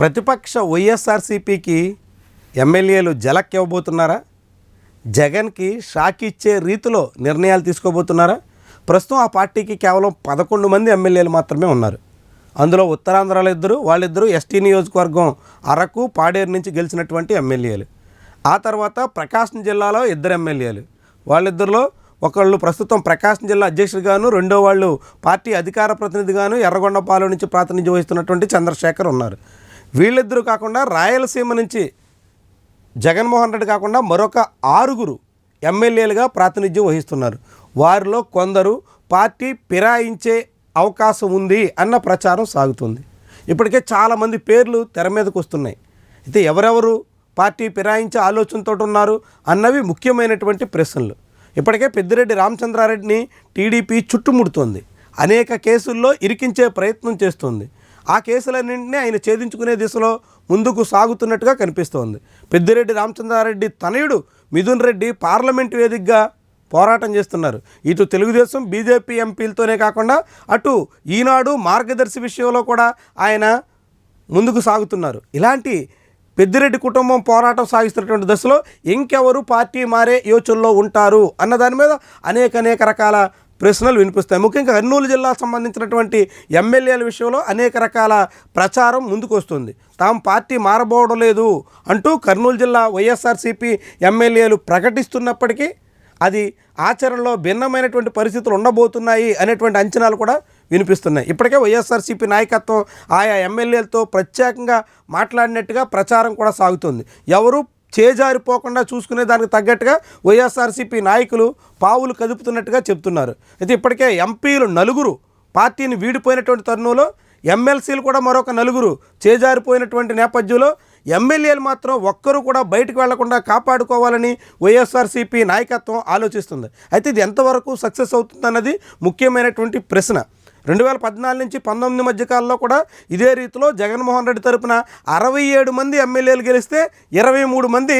ప్రతిపక్ష వైఎస్ఆర్సీపీకి ఎమ్మెల్యేలు జలక్ ఇవ్వబోతున్నారా జగన్కి షాక్ ఇచ్చే రీతిలో నిర్ణయాలు తీసుకోబోతున్నారా? ప్రస్తుతం ఆ పార్టీకి కేవలం పదకొండు మంది ఎమ్మెల్యేలు మాత్రమే ఉన్నారు. అందులో ఉత్తరాంధ్రలో ఇద్దరు వాళ్ళిద్దరూ ఎస్టీ నియోజకవర్గం అరకు పాడేరు నుంచి గెలిచినటువంటి ఎమ్మెల్యేలు. ఆ తర్వాత ప్రకాశం జిల్లాలో ఇద్దరు ఎమ్మెల్యేలు. వాళ్ళిద్దరిలో ఒకళ్ళు ప్రస్తుతం ప్రకాశం జిల్లా అధ్యక్షుడిగాను రెండో వాళ్ళు పార్టీ అధికార ప్రతినిధిగాను ఎర్రగొండపాలెం నుంచి ప్రాతినిధ్యం వహిస్తున్నటువంటి చంద్రశేఖర్ ఉన్నారు. వీళ్ళిద్దరూ కాకుండా రాయలసీమ నుంచి జగన్మోహన్ రెడ్డి కాకుండా మరొక ఆరుగురు ఎమ్మెల్యేలుగా ప్రాతినిధ్యం వహిస్తున్నారు. వారిలో కొందరు పార్టీ ఫిరాయించే అవకాశం ఉంది అన్న ప్రచారం సాగుతుంది. ఇప్పటికే చాలామంది పేర్లు తెర మీదకు వస్తున్నాయి. అయితే ఎవరెవరు పార్టీ ఫిరాయించే ఆలోచనతో ఉన్నారు అన్నవి ముఖ్యమైనటువంటి ప్రశ్నలు. ఇప్పటికే పెద్దిరెడ్డి రామచంద్రారెడ్డిని టీడీపీ చుట్టుముడుతోంది. అనేక కేసుల్లో ఇరికించే ప్రయత్నం చేస్తుంది. ఆ కేసులన్నింటినీ ఆయన ఛేదించుకునే దిశలో ముందుకు సాగుతున్నట్టుగా కనిపిస్తోంది. పెద్దిరెడ్డి రామచంద్రారెడ్డి తనయుడు మిథున్ రెడ్డి పార్లమెంట్ వేదికగా పోరాటం చేస్తున్నారు. ఇటు తెలుగుదేశం బీజేపీ ఎంపీలతోనే కాకుండా అటు ఈనాడు మార్గదర్శి విషయంలో కూడా ఆయన ముందుకు సాగుతున్నారు. ఇలాంటి పెద్దిరెడ్డి కుటుంబం పోరాటం సాగిస్తున్నటువంటి దశలో ఇంకెవరు పార్టీ మారే యోచనలో ఉంటారు అన్న దాని మీద అనేక అనేక రకాల ప్రశ్నలు వినిపిస్తాయి. ముఖ్యంగా కర్నూలు జిల్లాకు సంబంధించినటువంటి ఎమ్మెల్యేల విషయంలో అనేక రకాల ప్రచారం ముందుకొస్తుంది. తాము పార్టీ మారబోవడం లేదు అంటూ కర్నూలు జిల్లా వైఎస్ఆర్సీపీ ఎమ్మెల్యేలు ప్రకటిస్తున్నప్పటికీ అది ఆచరణలో భిన్నమైనటువంటి పరిస్థితులు ఉండబోతున్నాయి అనేటువంటి అంచనాలు కూడా వినిపిస్తున్నాయి. ఇప్పటికే వైఎస్ఆర్సీపీ నాయకత్వం ఆయా ఎమ్మెల్యేలతో ప్రత్యేకంగా మాట్లాడినట్టుగా ప్రచారం కూడా సాగుతుంది. ఎవరు చేజారిపోకుండా చూసుకునే దానికి తగ్గట్టుగా వైఎస్ఆర్సీపీ నాయకులు పావులు కదుపుతున్నట్టుగా చెప్తున్నారు. అయితే ఇప్పటికే ఎంపీలు నలుగురు పార్టీని వీడిపోయినటువంటి తరుణంలో ఎమ్మెల్సీలు కూడా మరొక నలుగురు చేజారిపోయినటువంటి నేపథ్యంలో ఎమ్మెల్యేలు మాత్రం ఒక్కరు కూడా బయటకు వెళ్ళకుండా కాపాడుకోవాలని వైఎస్ఆర్సీపీ నాయకత్వం ఆలోచిస్తుంది. అయితే ఇది ఎంతవరకు సక్సెస్ అవుతుందన్నది ముఖ్యమైనటువంటి ప్రశ్న. రెండు వేల పద్నాలుగు నుంచి పంతొమ్మిది మధ్య కాలంలో కూడా ఇదే రీతిలో జగన్మోహన్ రెడ్డి తరపున అరవై ఏడు మంది ఎమ్మెల్యేలు గెలిస్తే ఇరవై మూడు మంది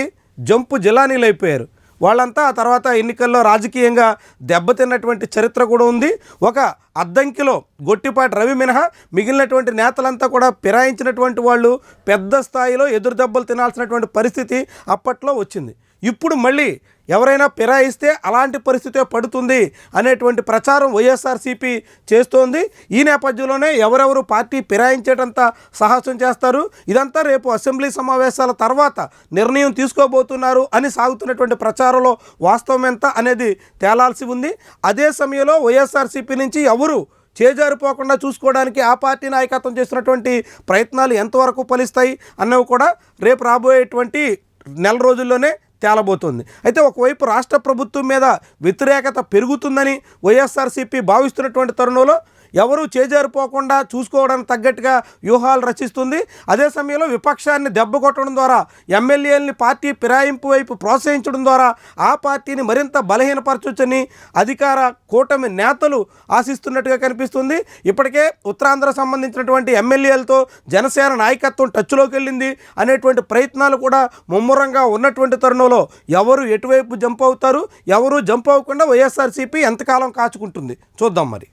జంపు జిలానీలు అయిపోయారు. వాళ్ళంతా ఆ తర్వాత ఎన్నికల్లో రాజకీయంగా దెబ్బతిన్నటువంటి చరిత్ర కూడా ఉంది. ఒక అద్దంకిలో గొట్టిపాటి రవి మినహా మిగిలినటువంటి నేతలంతా కూడా పిరాయించినటువంటి వాళ్ళు పెద్ద స్థాయిలో ఎదురు దెబ్బలు తినాల్సినటువంటి పరిస్థితి అప్పట్లో వచ్చింది. ఇప్పుడు మళ్ళీ ఎవరైనా ఫిరాయిస్తే అలాంటి పరిస్థితే పడుతుంది అనేటువంటి ప్రచారం వైఎస్ఆర్సీపీ చేస్తోంది. ఈ నేపథ్యంలోనే ఎవరెవరు పార్టీ ఫిరాయించేటంత సాహసం చేస్తారు? ఇదంతా రేపు అసెంబ్లీ సమావేశాల తర్వాత నిర్ణయం తీసుకోబోతున్నారు అని సాగుతున్నటువంటి ప్రచారంలో వాస్తవం ఎంత అనేది తేలాల్సి ఉంది. అదే సమయంలో వైఎస్ఆర్సీపీ నుంచి ఎవరు చేజారిపోకుండా చూసుకోవడానికి ఆ పార్టీ నాయకత్వం చేసినటువంటి ప్రయత్నాలు ఎంతవరకు ఫలిస్తాయి అన్నవి కూడా రేపు రాబోయేటువంటి నెల రోజుల్లోనే తేలబోతోంది. అయితే ఒకవైపు రాష్ట్ర ప్రభుత్వం మీద వ్యతిరేకత పెరుగుతుందని వైఎస్ఆర్సీపీ భావిస్తున్నటువంటి తరుణంలో ఎవరూ చేజారిపోకుండా చూసుకోవడానికి తగ్గట్టుగా వ్యూహాలు రచిస్తుంది. అదే సమయంలో విపక్షాన్ని దెబ్బ కొట్టడం ద్వారా ఎమ్మెల్యేలని పార్టీ ఫిరాయింపు వైపు ప్రోత్సహించడం ద్వారా ఆ పార్టీని మరింత బలహీనపరచొచ్చని అధికార కూటమి నేతలు ఆశిస్తున్నట్టుగా కనిపిస్తుంది. ఇప్పటికే ఉత్తరాంధ్ర సంబంధించినటువంటి ఎమ్మెల్యేలతో జనసేన నాయకత్వం టచ్లోకి వెళ్ళింది అనేటువంటి ప్రయత్నాలు కూడా ముమ్మరంగా ఉన్నటువంటి తరుణం తరుణంలో ఎవరు ఎటువైపు జంప్ అవుతారు ఎవరు జంప్ అవ్వకుండా వైఎస్ఆర్సీపీ ఎంతకాలం కాచుకుంటుంది? చూద్దాం మరి.